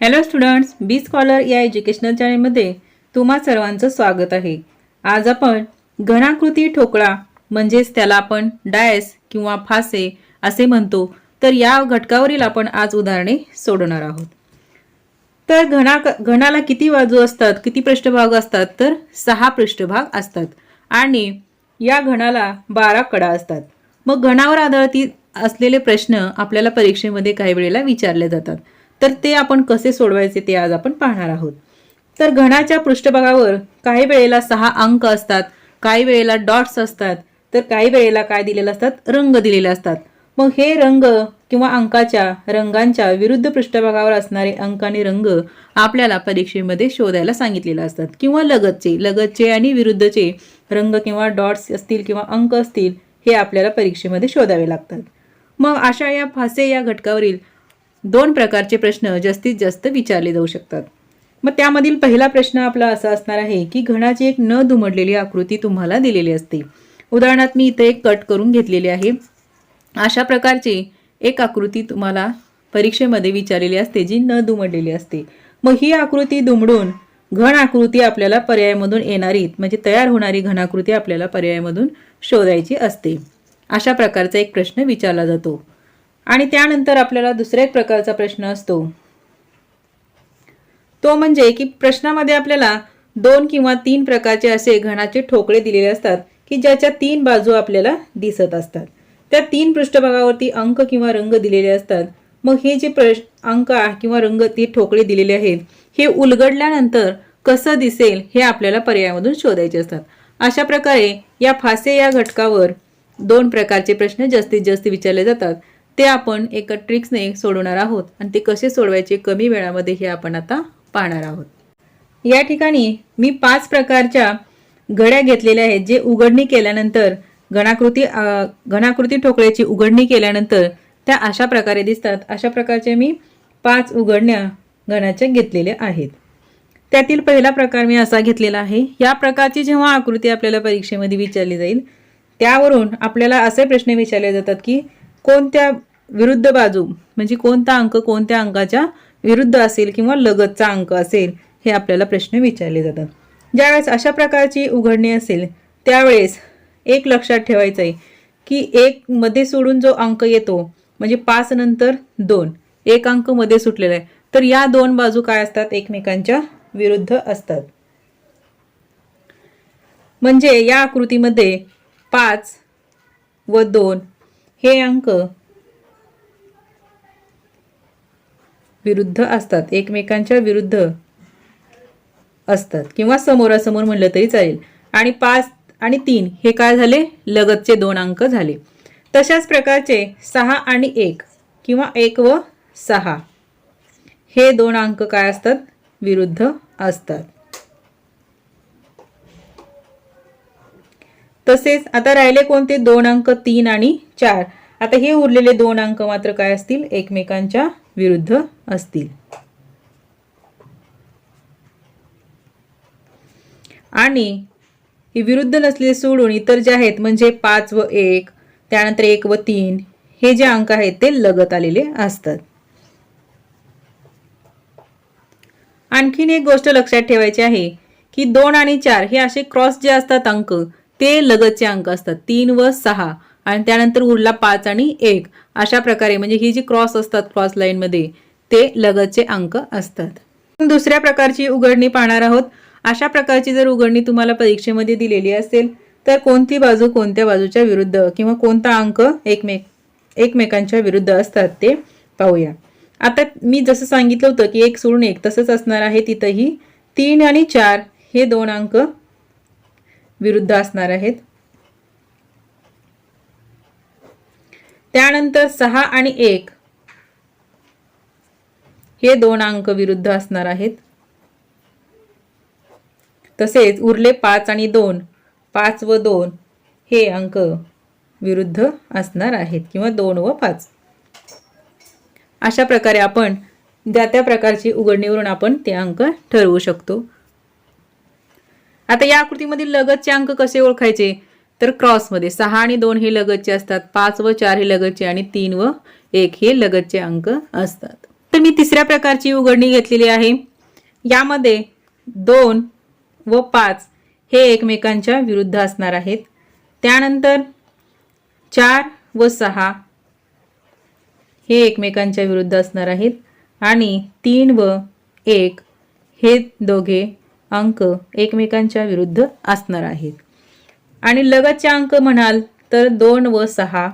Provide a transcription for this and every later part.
Hello students B scholar या educational चॅनलमध्ये तुम्हा सर्वांचं स्वागत आहे. आज आपण घनाकृती ठोकळा म्हणजेच त्याला आपण डायस किंवा फासे असे म्हणतो तर या घटकावरील आपण आज उदाहरणे सोडवणार आहोत. तर घना घनाला किती बाजू असतात किती पृष्ठभाग असतात तर सहा पृष्ठभाग असतात. आणि या घणाला बारा कडा असतात. मग घनावर आधारित असलेले प्रश्न आपल्याला परीक्षेमध्ये काही वेळेला विचारले जातात. तर ते आपण कसे सोडवायचे ते आज आपण पाहणार आहोत. तर घणाच्या पृष्ठभागावर काही वेळेला सहा अंक असतात काही वेळेला डॉट्स असतात तर काही वेळेला काय दिलेले असतात? रंग दिलेले असतात. मग हे रंग किंवा अंकाच्या रंगांच्या विरुद्ध पृष्ठभागावर असणारे अंक आणि रंग आपल्याला परीक्षेमध्ये शोधायला सांगितलेले असतात. किंवा लगतचे लगतचे आणि विरुद्धचे रंग किंवा डॉट्स असतील किंवा अंक असतील हे आपल्याला परीक्षेमध्ये शोधावे लागतात. मग अशा या फासे या घटकावरील दोन प्रकारचे प्रश्न जास्तीत जास्त विचारले जाऊ शकतात. मग त्यामधील पहिला प्रश्न आपला असा असणार आहे की घनाची एक न दुमडलेली आकृती तुम्हाला दिलेली असते. उदाहरणार्थ मी इथं एक कट करून घेतलेली आहे. अशा प्रकारची एक आकृती तुम्हाला परीक्षेमध्ये विचारलेली असते जी न दुमडलेली असते. मग ही आकृती दुमडून घन आकृती आपल्याला पर्यायामधून येणारी म्हणजे तयार होणारी घनाकृती आपल्याला पर्यायामधून शोधायची असते. अशा प्रकारचा एक प्रश्न विचारला जातो. आणि त्यानंतर आपल्याला दुसऱ्या एक प्रकारचा प्रश्न असतो. तो म्हणजे की प्रश्नामध्ये आपल्याला दोन किंवा तीन प्रकारचे असे घनाचे ठोकळे दिलेले असतात की ज्याच्या तीन बाजू आपल्याला दिसत असतात. त्या तीन पृष्ठभागावरती अंक किंवा रंग दिलेले असतात. मग हे जे प्रश अंक किंवा रंग ते ठोकळे दिलेले आहेत हे उलगडल्यानंतर कसं दिसेल हे आपल्याला पर्यायामधून शोधायचे असतात. अशा प्रकारे या फासे या घटकावर दोन प्रकारचे प्रश्न जास्तीत जास्त विचारले जातात. ते आपण एका ट्रिक्सने सोडवणार आहोत आणि ते कसे सोडवायचे कमी वेळामध्ये हे आपण आता पाहणार आहोत. या ठिकाणी मी पाच प्रकारच्या घड्या घेतलेल्या आहेत जे उघडणी केल्यानंतर घनाकृती घणाकृती घनाकृती ठोकळ्याची उघडणी केल्यानंतर त्या अशा प्रकारे दिसतात. अशा प्रकारचे मी पाच उघडण्या घणाच्या घेतलेल्या आहेत. त्यातील पहिला प्रकार मी असा घेतलेला आहे. या प्रकारची जेव्हा आकृती आपल्याला परीक्षेमध्ये विचारली जाईल त्यावरून आपल्याला असे प्रश्न विचारले जातात की कोणत्या विरुद्ध बाजू म्हणजे कोणता अंक कोणत्या अंकाच्या विरुद्ध असेल किंवा लगतचा अंक असेल हे आपल्याला प्रश्न विचारले जातात. ज्यावेळेस अशा प्रकारची उघडणी असेल त्यावेळेस एक लक्षात ठेवायचं आहे की एक मध्ये सोडून जो अंक येतो म्हणजे पाच नंतर दोन एक अंकमध्ये सुटलेला आहे तर या दोन बाजू काय असतात? एकमेकांच्या विरुद्ध असतात. म्हणजे या आकृतीमध्ये पाच व दोन हे अंक विरुद्ध असतात. एकमेकांच्या विरुद्ध असतात. किंवा समोरासमोर म्हणलं तरी चालेल. आणि पाच आणि तीन हे काय झाले? लगतचे दोन अंक झाले. तशाच प्रकारचे सहा आणि एक किंवा एक व सहा हे दोन अंक काय असतात? विरुद्ध असतात. तसेच आता राहिले कोणते? दोन अंक तीन आणि चार. आता हे उरलेले दोन अंक मात्र काय असतील? एकमेकांच्या विरुद्ध असतील. आणि हे विरुद्ध नसलेले सोडून इतर जे आहेत म्हणजे पाच व एक त्यानंतर एक व तीन हे जे अंक आहेत ते लगत आलेले असतात. आणखीन एक गोष्ट लक्षात ठेवायची आहे की दोन आणि चार हे असे क्रॉस जे असतात अंक ते लगतचे अंक असतात. तीन व सहा. आणि त्यानंतर उरला पाच आणि एक. अशा प्रकारे म्हणजे ही जी क्रॉस असतात क्रॉस लाईनमध्ये ते लगतचे अंक असतात. दुसऱ्या प्रकारची उघडणी पाहणार आहोत. अशा प्रकारची जर उघडणी तुम्हाला परीक्षेमध्ये दिलेली असेल तर कोणती बाजू कोणत्या बाजूच्या विरुद्ध किंवा कोणता अंक एकमेक एकमेकांच्या विरुद्ध असतात ते पाहूया. आता मी जसं सांगितलं होतं की एक सोडून एक तसंच असणार आहे तिथंही तीन आणि चार हे दोन अंक विरुद्ध असणार आहेत. त्यानंतर सहा आणि एक. हे दोन अंक विरुद्ध असणार आहेत. तसेच उरले पाच आणि दोन पाच व दोन हे अंक विरुद्ध असणार आहेत किंवा दोन व पाच. अशा प्रकारे आपण ज्या त्या प्रकारची उघडणीवरून आपण ते अंक ठरवू शकतो. आता या आकृतीमधील लगतचे अंक कसे ओळखायचे? तर क्रॉसमध्ये सहा आणि दोन हे लगतचे असतात पाच व चार हे लगतचे आणि तीन व एक हे लगतचे अंक असतात. तर मी तिसऱ्या प्रकारची उघडणी घेतलेली आहे. यामध्ये दोन व पाच हे एकमेकांच्या विरुद्ध असणार आहेत. त्यानंतर चार व सहा हे एकमेकांच्या विरुद्ध असणार आहेत आणि तीन व एक हे दोघे अंक एकमेकांच्या विरुद्ध असणार आहेत. आणि लगतचे अंक म्हणाल तर दोन व सहा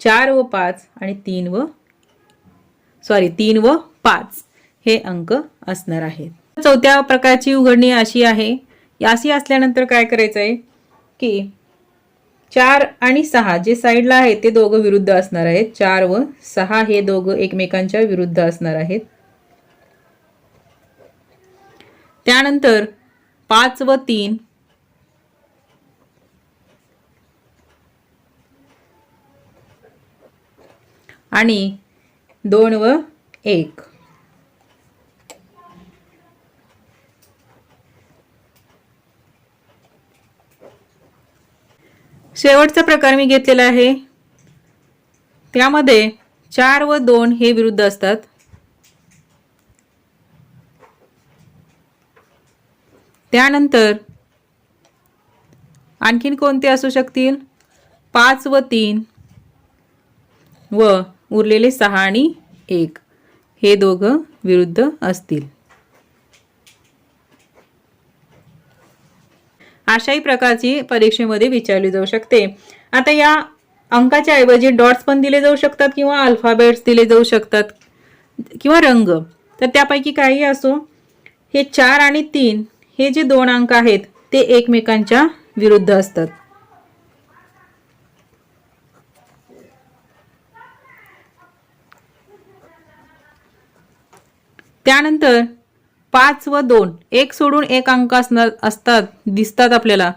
चार व पाच आणि तीन व सॉरी तीन व पाच हे अंक असणार आहेत. चौथ्या प्रकारची उघडणी अशी आहे अशी असल्यानंतर काय करायचं आहे की चार आणि सहा जे साईडला आहे ते दोघं विरुद्ध असणार आहेत चार व सहा हे दोघं एकमेकांच्या विरुद्ध असणार आहेत. त्यानंतर पाच व तीन आणि दोन व एक. शेवटचा प्रकार मी घेतलेला आहे. त्यामध्ये चार व दोन हे विरुद्ध असतात. त्यानंतर आणखीन कोणते असू शकतील? पाच व तीन व उरलेले सहा आणि एक. हे दोघं विरुद्ध असतील. अशाही प्रकारची परीक्षेमध्ये विचारली जाऊ शकते. आता या अंकाच्या ऐवजी डॉट्स पण दिले जाऊ शकतात किंवा अल्फाबेट्स दिले जाऊ शकतात किंवा रंग. तर त्यापैकी काही असो हे चार आणि तीन हे जे दोन अंक आहेत ते एकमेकांच्या विरुद्ध असतात. त्यानंतर पाच व दोन एक सोडून एक अंक असणार असतात दिसतात आपल्याला.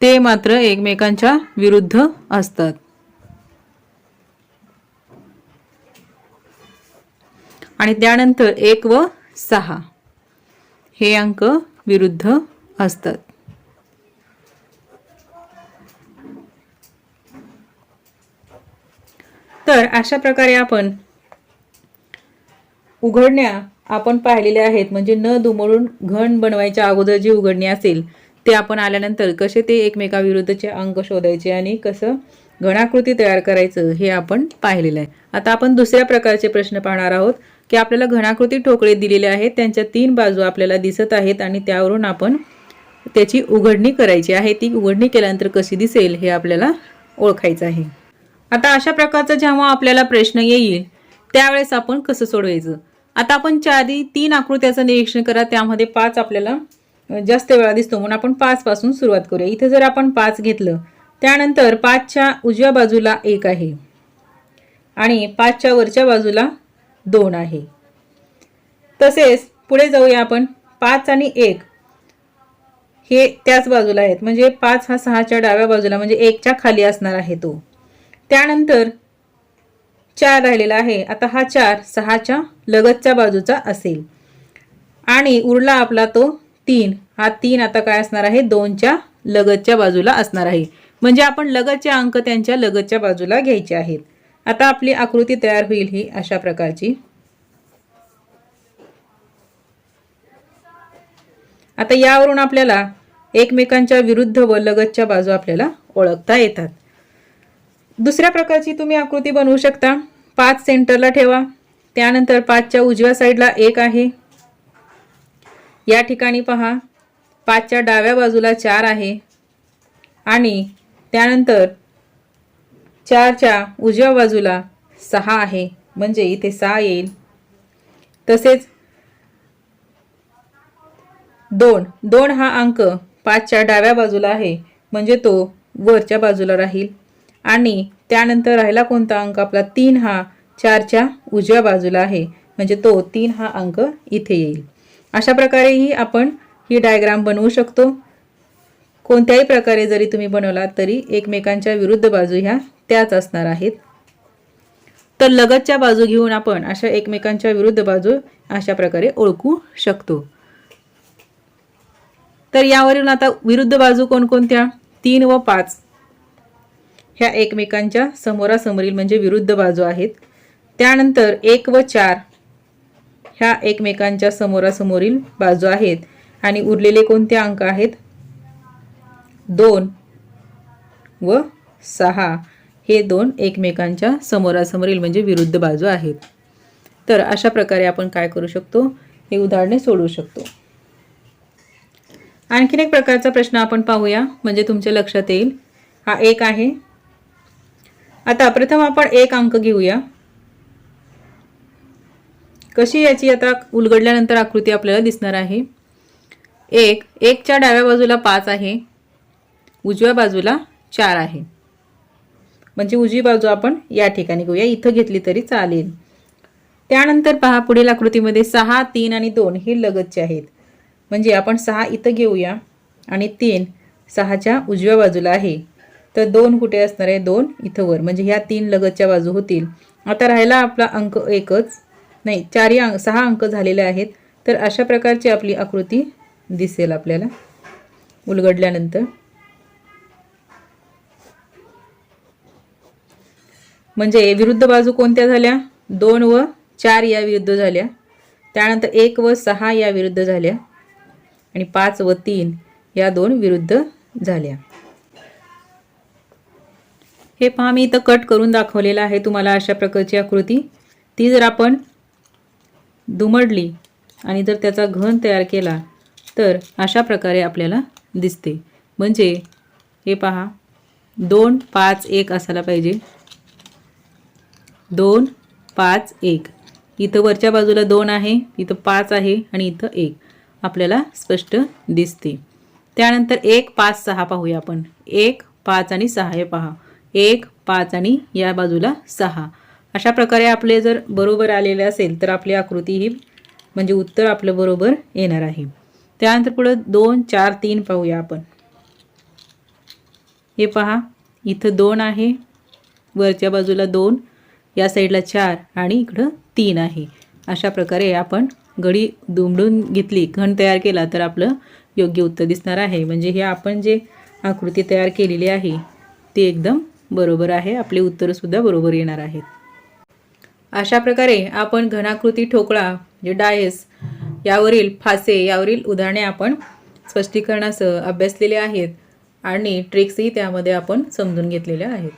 ते मात्र एकमेकांच्या विरुद्ध असतात. आणि त्यानंतर एक व सहा हे अंक विरुद्ध असतात. तर अशा प्रकारे आपण उघडण्या आपण पाहिलेले आहेत म्हणजे न दुमडून घण बनवायच्या अगोदर जी उघडणी असेल ते आपण आल्यानंतर कसे ते एकमेकाविरुद्धचे अंक शोधायचे आणि कसं घणाकृती तयार करायचं हे आपण पाहिलेलं आहे. आता आपण दुसऱ्या प्रकारचे प्रश्न पाहणार आहोत की आपल्याला घणाकृती ठोकळे दिलेले आहेत त्यांच्या तीन बाजू आपल्याला दिसत आहेत आणि त्यावरून आपण त्याची उघडणी करायची आहे. ती उघडणी केल्यानंतर कशी दिसेल हे आपल्याला ओळखायचं आहे. आता अशा प्रकारचा जेव्हा आपल्याला प्रश्न येईल त्यावेळेस आपण कसं सोडवायचं? आता आपण आधी तीन आकृत्याचं निरीक्षण करा. त्यामध्ये पाच आपल्याला जास्त वेळा दिसतो म्हणून आपण पाचपासून सुरुवात करूया. इथे जर आपण पाच घेतलं त्यानंतर पाचच्या उजव्या बाजूला एक आहे आणि पाचच्या वरच्या बाजूला दोन आहे. तसेच पुढे जाऊया आपण. पाच आणि एक हे त्याच बाजूला आहेत. म्हणजे पाच हा सहाच्या डाव्या बाजूला म्हणजे एकच्या खाली असणार आहे तो. त्यानंतर चार राहिलेला आहे. आता हा चार सहाच्या लगतच्या बाजूचा असेल. आणि उरला आपला तो तीन. हा तीन आता काय असणार आहे? दोनच्या लगतच्या बाजूला असणार आहे. म्हणजे आपण लगतचे अंक त्यांच्या लगतच्या बाजूला घ्यायचे आहेत. आता आपली आकृती तयार होईल ही अशा प्रकारची. आता यावरून आपल्याला एकमेकांच्या विरुद्ध व लगतच्या बाजू आपल्याला ओळखता येतात. दुसऱ्या प्रकारची तुम्ही आकृती बनवू शकता. पाच सेंटरला ठेवा. त्यानंतर पाचच्या उजव्या साईडला एक आहे. या ठिकाणी पहा. पाचच्या डाव्या बाजूला चार आहे. आणि त्यानंतर चारच्या उजव्या बाजूला सहा आहे. म्हणजे इथे सहा येईल. तसेच दोन. दोन हा अंक पाचच्या डाव्या बाजूला आहे. म्हणजे तो वरच्या बाजूला राहील. आणि त्यानंतर राहिला कोणता अंक? आपला तीन हा चारच्या उजव्या बाजूला आहे. म्हणजे तो तीन हा अंक इथे येईल. अशा प्रकारेही आपण ही डायग्राम बनवू शकतो. कोणत्याही प्रकारे जरी तुम्ही बनवला तरी एकमेकांच्या विरुद्ध बाजू ह्या त्याच असणार आहेत. तर लगतच्या बाजू घेऊन आपण अशा एकमेकांच्या विरुद्ध बाजू अशा प्रकारे ओळखू शकतो. तर यावरून आता विरुद्ध बाजू कोणकोणत्या? तीन व पाच. ह्या एकमेकांच्या समोरासमोरील म्हणजे विरुद्ध बाजू आहेत. त्यानंतर एक व चार ह्या एकमेकांच्या समोरासमोरील बाजू आहेत. आणि उरलेले कोणते अंक आहेत? दोन व सहा हे दोन एकमेकांच्या समोरासमोरील म्हणजे विरुद्ध बाजू आहेत. तर अशा प्रकारे आपण काय करू शकतो? हे उदाहरणे सोडवू शकतो. आणखीन एक प्रकारचा प्रश्न आपण पाहूया. म्हणजे तुमच्या लक्षात येईल. हा एक आहे. आता प्रथम आपण एक अंक घेऊया. कशी याची आता उलगडल्यानंतर आकृती आपल्याला दिसणार आहे. एक एकच्या डाव्या बाजूला पाच आहे. उजव्या बाजूला चार आहे. म्हणजे उजवी बाजू आपण या ठिकाणी घेऊया. इथं घेतली तरी चालेल. त्यानंतर पहा पुढील आकृतीमध्ये सहा तीन आणि दोन हे लगतचे आहेत. म्हणजे आपण सहा इथं घेऊया. आणि तीन सहाच्या उजव्या बाजूला आहे. तर दोन कुठे असणार आहे? दोन इथं वर. म्हणजे ह्या तीन लगतच्या बाजू होतील. आता राहिला आपला अंक एकच. नाही चारही अंक सहा अंक झालेले आहेत. तर अशा प्रकारची आपली आकृती दिसेल आपल्याला. उलगडल्यानंतर. म्हणजे विरुद्ध बाजू कोणत्या झाल्या? दोन व चार या विरुद्ध झाल्या. त्यानंतर एक व सहा या विरुद्ध झाल्या. आणि पाच व तीन या दोन विरुद्ध झाल्या. हे पहा मी इथं कट करून दाखवलेलं आहे तुम्हाला अशा प्रकारची आकृती. ती जर आपण दुमडली आणि जर त्याचा घन तयार केला तर अशा प्रकारे आपल्याला दिसते. म्हणजे हे पहा दोन पाच एक असायला पाहिजे. दोन पाच एक. इथं वरच्या बाजूला दोन आहे इथं पाच आहे आणि इथं एक. आपल्याला स्पष्ट दिसते. त्यानंतर एक पाच सहा पाहूया आपण. एक पाच आणि सहा हे पहा. एक पाच आणि या बाजूला सहा. अशा प्रकारे आपले जर बरोबर आलेले असेल तर आपली आकृती ही म्हणजे उत्तर आपलं बरोबर येणार आहे. त्यानंतर पुढं दोन चार तीन पाहूया आपण. हे पहा इथं दोन आहे वरच्या बाजूला दोन या साईडला चार आणि इकडं तीन आहे. अशा प्रकारे आपण गडी दुमडून घेतली घण तयार केला तर आपलं योग्य उत्तर दिसणार आहे. म्हणजे हे आपण जे आकृती तयार केलेली आहे ती एकदम बरोबर आहे आपले उत्तरसुद्धा बरोबर येणार आहेत. अशा प्रकारे आपण घनाकृती ठोकळा म्हणजे डायस यावरील फासे यावरील उदाहरणे आपण स्पष्टीकरणासह अभ्यासलेले आहेत आणि ट्रिक्सही त्यामध्ये आपण समजून घेतलेल्या आहेत.